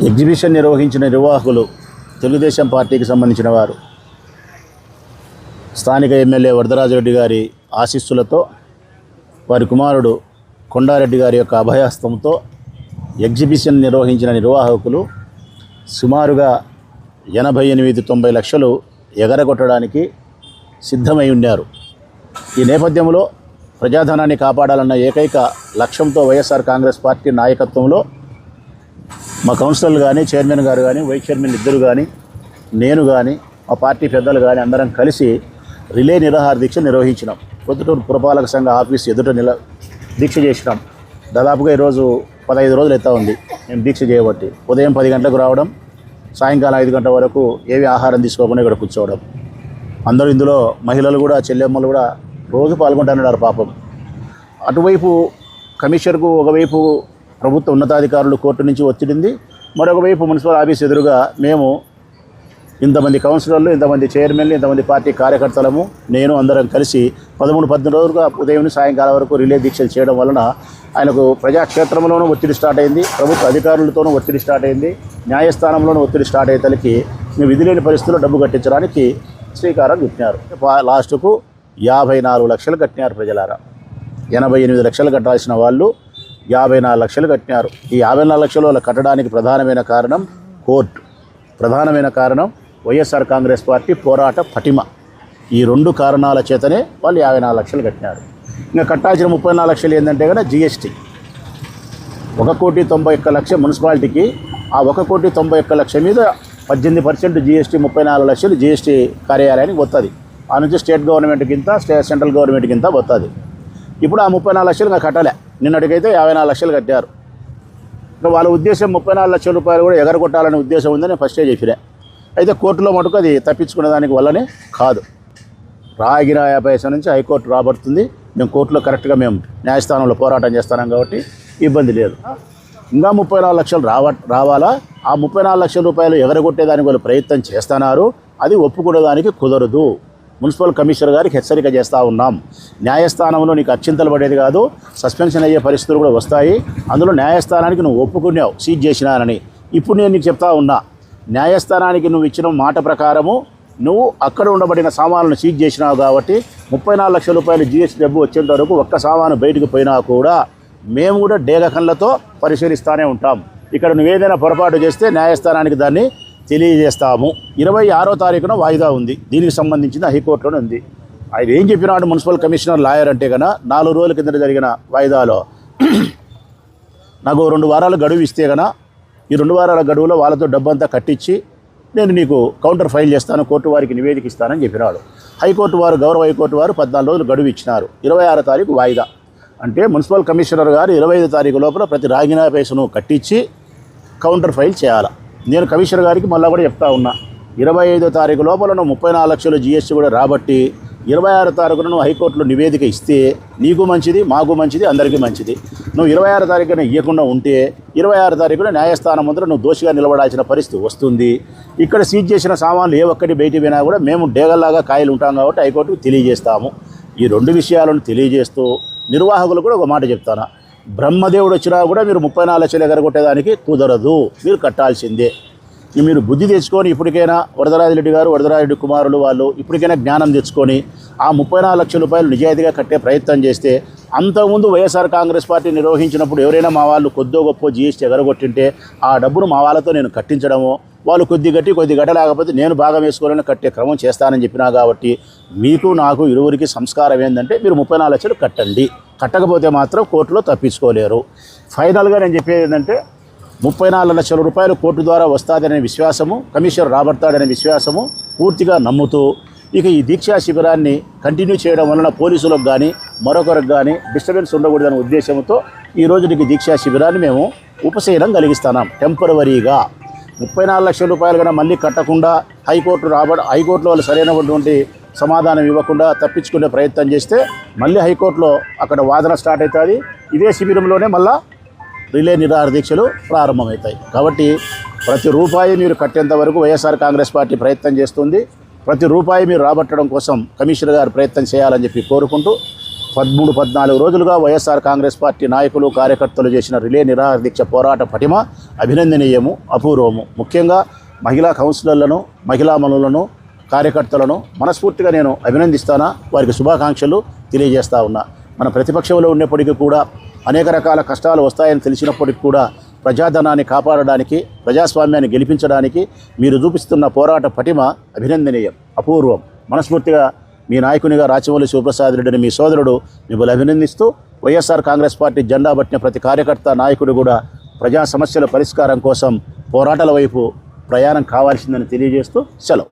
Exhibition నిర్వహించిన నిర్వాహకులు తెలుగుదేశం పార్టీకి సంబంధించిన వారు. స్థానిక ఎమ్మెల్యే వరదరాజరెడ్డి గారి ఆశీస్సులతో వారి కుమారుడు కొండారెడ్డి గారి యొక్క అభయహస్తంతో ఎగ్జిబిషన్ నిర్వహించిన నిర్వాహకులు సుమారుగా ఎనభై ఎనిమిది తొంభై లక్షలు ఎగరగొట్టడానికి సిద్ధమై ఉన్నారు. ఈ నేపథ్యంలో ప్రజాధనాన్ని కాపాడాలన్న ఏకైక లక్ష్యంతో వైఎస్ఆర్ కాంగ్రెస్ పార్టీ నాయకత్వంలో మా కౌన్సిలర్లు కానీ చైర్మన్ గారు కానీ వైస్ చైర్మన్ ఇద్దరు కానీ నేను కానీ మా పార్టీ పెద్దలు కానీ అందరం కలిసి రిలే నిరాహార దీక్ష నిర్వహించినాం. పొద్దుటూరు పురపాలక సంఘ ఆఫీస్ ఎదుట నిల దీక్ష చేసినాం. దాదాపుగా ఈరోజు పదహైదు రోజులు ఎత్తా ఉంది మేము దీక్ష చేయబట్టి. ఉదయం పది గంటలకు రావడం సాయంకాలం ఐదు గంటల వరకు ఏవి ఆహారం తీసుకోకుండా ఇక్కడ కూర్చోవడం. అందరూ ఇందులో మహిళలు కూడా చెల్లెమ్మలు కూడా రోజు పాల్గొంటున్నారు పాపం. అటువైపు కమిషనర్కు ఒకవైపు ప్రభుత్వ ఉన్నతాధికారులు కోర్టు నుంచి ఒత్తిడింది మరొకవైపు మున్సిపల్ ఆఫీస్ ఎదురుగా మేము ఇంతమంది కౌన్సిలర్లు ఇంతమంది చైర్మన్లు ఇంతమంది పార్టీ కార్యకర్తలము నేను అందరం కలిసి పదమూడు పద్దెనిమిది రోజులుగా ఉదయం నుంచి సాయంకాలం వరకు రిలే దీక్షలు చేయడం వలన ఆయనకు ప్రజాక్షేత్రంలోనూ ఒత్తిడి స్టార్ట్ అయింది ప్రభుత్వ అధికారులతోనూ ఒత్తిడి స్టార్ట్ అయింది న్యాయస్థానంలోనూ ఒత్తిడి స్టార్ట్ అయ్యేతలకి మేము విధి లేని పరిస్థితుల్లో డబ్బు కట్టించడానికి శ్రీకారం చుట్టినారు లాస్ట్కు యాభై నాలుగు లక్షలు కట్టినారు ప్రజలారా. ఎనభై ఎనిమిది లక్షలు కట్టాల్సిన వాళ్ళు యాభై నాలుగు లక్షలు కట్టినారు. ఈ యాభై నాలుగు లక్షలు వాళ్ళు కట్టడానికి ప్రధానమైన కారణం కోర్టు. ప్రధానమైన కారణం వైఎస్ఆర్ కాంగ్రెస్ పార్టీ పోరాట పటిమ. ఈ రెండు కారణాల చేతనే వాళ్ళు యాభై నాలుగు లక్షలు కట్టినారు. ఇంకా కట్టాల్సిన ముప్పై నాలుగు లక్షలు ఏంటంటే కదా జిఎస్టీ ఒక కోటి తొంభై ఒక్క లక్ష మున్సిపాలిటీకి ఆ ఒక కోటి తొంభై ఒక్క లక్ష మీద పద్దెనిమిది పర్సెంట్ జిఎస్టీ ముప్పై నాలుగు లక్షలు జిఎస్టీ కార్యాలయానికి వస్తుంది ఆ నుంచి స్టేట్ గవర్నమెంట్ కింద స్టే సెంట్రల్ గవర్నమెంట్ కింద వస్తుంది ఇప్పుడు ఆ ముప్పై నాలుగు లక్షలు ఇంకా కట్టలే. నిన్నటికైతే యాభై నాలుగు లక్షలు కట్టారు. ఇంకా వాళ్ళ ఉద్దేశం ముప్పై నాలుగు లక్షల రూపాయలు కూడా ఎగరగొట్టాలనే ఉద్దేశం ఉందని ఫస్టే చెప్పినా. అయితే కోర్టులో మటుకు అది తప్పించుకునే దానికి వల్లనే కాదు. రాగిరాయ పైసా నుంచి హైకోర్టు రాబడుతుంది. మేము కోర్టులో కరెక్ట్గా మేము న్యాయస్థానంలో పోరాటం చేస్తున్నాం కాబట్టి ఇబ్బంది లేదు. ఇంకా ముప్పై నాలుగు లక్షలు రావ రావాలా? ఆ ముప్పై నాలుగు లక్షల రూపాయలు ఎగరగొట్టేదానికి వాళ్ళు ప్రయత్నం చేస్తున్నారు. అది ఒప్పుకునేదానికి కుదరదు. మున్సిపల్ కమిషనర్ గారికి హెచ్చరిక చేస్తూ ఉన్నాం. న్యాయస్థానంలో నీకు అత్యంతలు పడేది కాదు సస్పెన్షన్ అయ్యే పరిస్థితులు కూడా వస్తాయి. అందులో న్యాయస్థానానికి నువ్వు ఒప్పుకున్నావు సీజ్ చేసినానని. ఇప్పుడు నేను నీకు చెప్తా ఉన్నా న్యాయస్థానానికి నువ్వు ఇచ్చిన మాట ప్రకారము నువ్వు అక్కడ ఉండబడిన సామాన్లను సీజ్ చేసినావు కాబట్టి ముప్పై నాలుగు లక్షల రూపాయలు జిఎస్టీ డబ్బు వచ్చేంత వరకు ఒక్క సామాను బయటకు పోయినా కూడా మేము కూడా డేగ కళ్ళతో పరిశీలిస్తూనే ఉంటాం. ఇక్కడ నువ్వేదైనా పొరపాటు చేస్తే న్యాయస్థానానికి దాన్ని తెలియజేస్తాము. ఇరవై ఆరో తారీఖున వాయిదా ఉంది. దీనికి సంబంధించిన హైకోర్టులోనే ఉంది. ఆయన ఏం చెప్పినాడు మున్సిపల్ కమిషనర్ లాయర్ అంటే కన్నా నాలుగు రోజుల కింద జరిగిన వాయిదాలో నాకు రెండు వారాలు గడువు ఇస్తే గన ఈ రెండు వారాల గడువులో వాళ్ళతో డబ్బంతా కట్టించి నేను నీకు కౌంటర్ ఫైల్ చేస్తాను కోర్టు వారికి నివేదిక ఇస్తానని చెప్పినాడు. హైకోర్టు వారు గౌరవ హైకోర్టు వారు పద్నాలుగు రోజులు గడువు ఇచ్చినారు. ఇరవై ఆరో తారీఖు వాయిదా. అంటే మున్సిపల్ కమిషనర్ గారు ఇరవై ఐదు తారీఖు లోపల ప్రతి రాగినా పేసును కట్టించి కౌంటర్ ఫైల్ చేయాలి? నేను కమిషనర్ గారికి మళ్ళీ కూడా చెప్తా ఉన్నా. ఇరవై ఐదో తారీఖు లోపల నువ్వు ముప్పై నాలుగు లక్షలు జిఎస్టీ కూడా రాబట్టి ఇరవై ఆరు తారీఖున నువ్వు హైకోర్టులో నివేదిక ఇస్తే నీకు మంచిది మాకు మంచిది అందరికీ మంచిది. నువ్వు ఇరవై ఆరు తారీఖున ఇవ్వకుండా ఉంటే ఇరవై ఆరు తారీఖున న్యాయస్థానం ముందర నువ్వు దోషిగా నిలబడాల్సిన పరిస్థితి వస్తుంది. ఇక్కడ సీజ్ చేసిన సామాన్లు ఏ ఒక్కటి బయటికి పోయినా కూడా మేము డేగల్లాగా కాయలు ఉంటాం కాబట్టి హైకోర్టుకు తెలియజేస్తాము. ఈ రెండు విషయాలను తెలియజేస్తూ నిర్వాహకులు కూడా ఒక మాట చెప్తాను బ్రహ్మదేవుడు వచ్చినా కూడా మీరు ముప్పై నాలుగు లక్షలు ఎగరగొట్టేదానికి కుదరదు. మీరు కట్టాల్సిందే. మీరు బుద్ధి తెచ్చుకొని ఇప్పటికైనా వరదరాజిరెడ్డి గారు వరదరాజిరెడ్డి కుమారులు వాళ్ళు ఇప్పటికైనా జ్ఞానం తెచ్చుకొని ఆ ముప్పై నాలుగు లక్షల రూపాయలు నిజాయితీగా కట్టే ప్రయత్నం చేస్తే అంతకుముందు వైఎస్ఆర్ కాంగ్రెస్ పార్టీ నిర్వహించినప్పుడు ఎవరైనా మా వాళ్ళు కొద్దో గొప్ప జీఎస్టీ ఎగరగొట్టింటే ఆ డబ్బును మా వాళ్ళతో నేను కట్టించడము వాళ్ళు కొద్ది గట్టి కొద్ది గట్ట లేకపోతే నేను భాగం వేసుకోవాలని కట్టే క్రమం చేస్తానని చెప్పినా కాబట్టి మీకు నాకు ఇరువురికి సంస్కారం ఏంటంటే మీరు ముప్పై నాలుగు లక్షలు కట్టండి. కట్టకపోతే మాత్రం కోర్టులో తప్పించుకోలేరు. ఫైనల్గా నేను చెప్పేది ఏంటంటే ముప్పై నాలుగు లక్షల రూపాయలు కోర్టు ద్వారా వస్తాదనే విశ్వాసము కమిషనర్ రాబడతాడనే విశ్వాసము పూర్తిగా నమ్ముతూ ఇక ఈ దీక్షా శిబిరాన్ని కంటిన్యూ చేయడం వలన పోలీసులకు కానీ మరొకరికి కానీ డిస్టర్బెన్స్ ఉండకూడదనే ఉద్దేశంతో ఈ రోజుకి దీక్షా శిబిరాన్ని మేము ఉపశమనం కలిగిస్తున్నాం టెంపరవరీగా ముప్పై నాలుగు లక్షల రూపాయలు కన్నా మళ్ళీ కట్టకుండా హైకోర్టు రాబడ హైకోర్టులో వాళ్ళు సరైనటువంటి సమాధానం ఇవ్వకుండా తప్పించుకునే ప్రయత్నం చేస్తే మళ్ళీ హైకోర్టులో అక్కడ వాదన స్టార్ట్ అవుతుంది. ఇదే శిబిరంలోనే మళ్ళా రిలే నిరాహార దీక్షలు ప్రారంభమవుతాయి. కాబట్టి ప్రతి రూపాయి మీరు కట్టేంత వరకు వైఎస్ఆర్ కాంగ్రెస్ పార్టీ ప్రయత్నం చేస్తుంది. ప్రతి రూపాయి మీరు రాబట్టడం కోసం కమిషనర్ గారు ప్రయత్నం చేయాలని చెప్పి కోరుకుంటూ పదమూడు పద్నాలుగు రోజులుగా వైఎస్ఆర్ కాంగ్రెస్ పార్టీ నాయకులు కార్యకర్తలు చేసిన రిలే నిరాహార దీక్ష పోరాట పటిమ అభినందనీయము అపూర్వము. ముఖ్యంగా మహిళా కౌన్సిలర్లను మహిళా మనులను కార్యకర్తలను మనస్ఫూర్తిగా నేను అభినందిస్తానా? వారికి శుభాకాంక్షలు తెలియజేస్తా ఉన్నా. మన ప్రతిపక్షంలో ఉన్నప్పటికీ కూడా అనేక రకాల కష్టాలు వస్తాయని తెలిసినప్పటికి కూడా ప్రజాధనాన్ని కాపాడడానికి ప్రజాస్వామ్యాన్ని గెలిపించడానికి మీరు చూపిస్తున్న పోరాట పటిమ అభినందనీయం అపూర్వం. మనస్ఫూర్తిగా మీ నాయకునిగా రాచమల్లి శివప్రసాద్ రెడ్డిని మీ సోదరుడు మిమ్మల్ని అభినందిస్తూ వైఎస్ఆర్ కాంగ్రెస్ పార్టీ జెండా పట్టిన ప్రతి కార్యకర్త నాయకుడు కూడా ప్రజా సమస్యల పరిష్కారం కోసం పోరాటాల వైపు ప్రయాణం కావాల్సిందని తెలియజేస్తూ సెలవు.